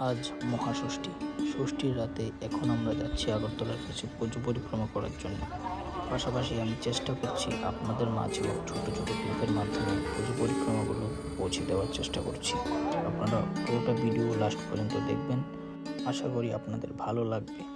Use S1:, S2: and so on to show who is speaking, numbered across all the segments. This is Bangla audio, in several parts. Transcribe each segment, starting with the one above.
S1: আজ মহাষষ্ঠী। ষষ্ঠীর রাতে এখন আমরা যাচ্ছি আগরতলার কিছু পুজো পরিক্রমা করার জন্য। পাশাপাশি আমি চেষ্টা করছি আপনাদের মাঝেও ছোটো ছোটো ক্লিপের মাধ্যমে পুজো পরিক্রমাগুলো পৌঁছে দেওয়ার চেষ্টা করছি। আপনারা পুরোটা ভিডিও লাস্ট পর্যন্ত দেখবেন। আশা করি আপনাদের ভালো লাগবে।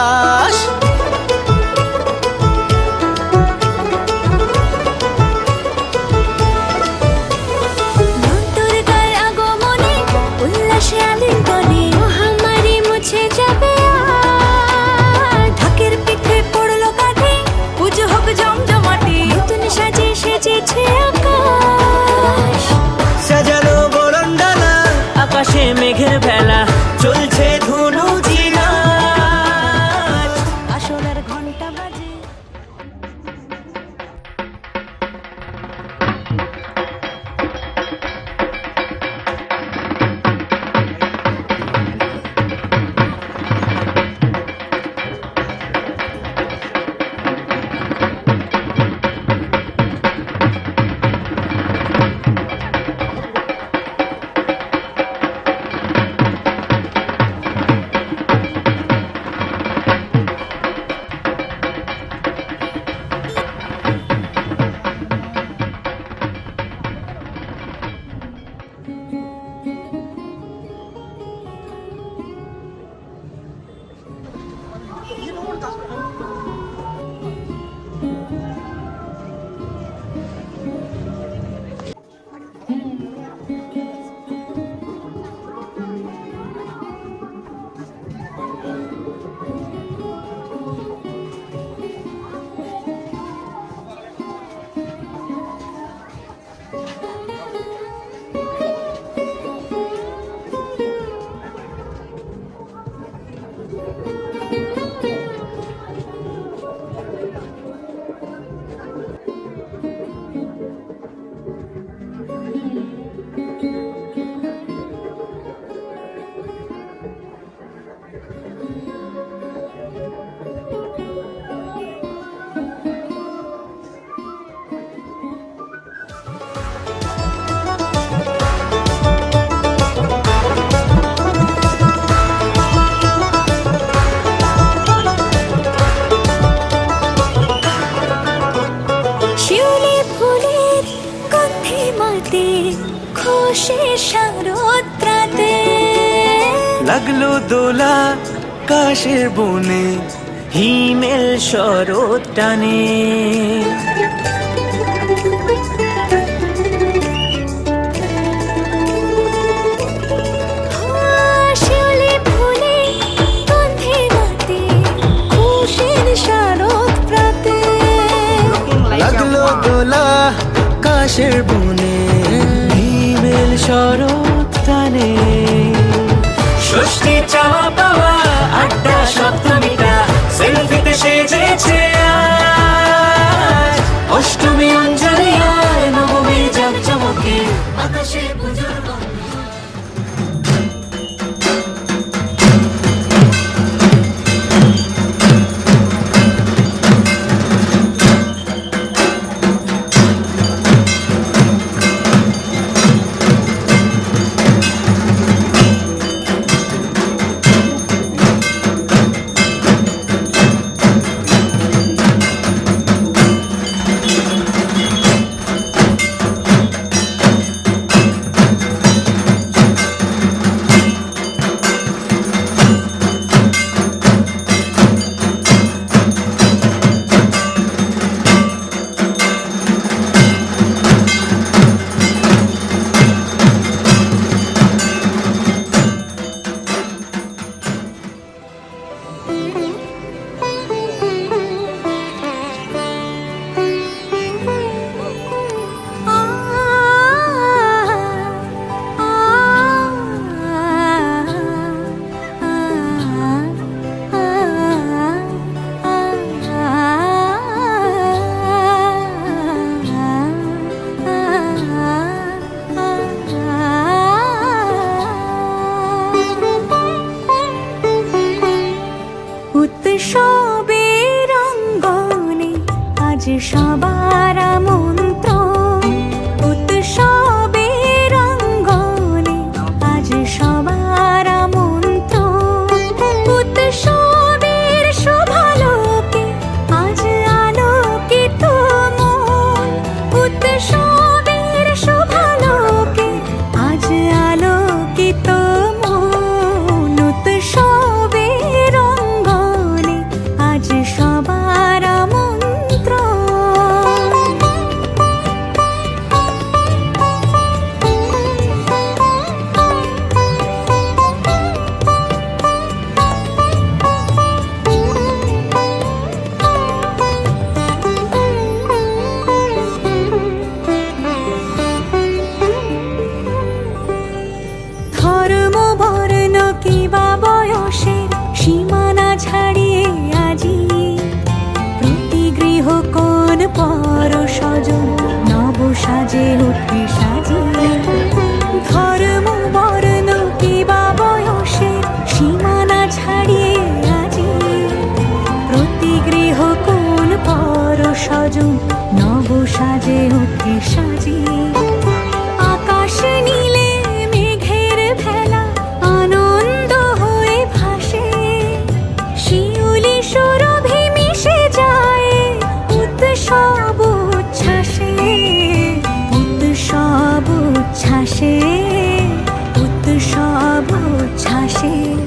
S2: খুশি শারদ্রাতে
S3: লাগল দোলা কাশের বনে হিমেল শরৎ টানে। লাগল দোলা কাশের বনে শরৎ কানে ষষ্ঠী চাওয়া
S2: সবার আম উৎসব উচ্ছ্বাসে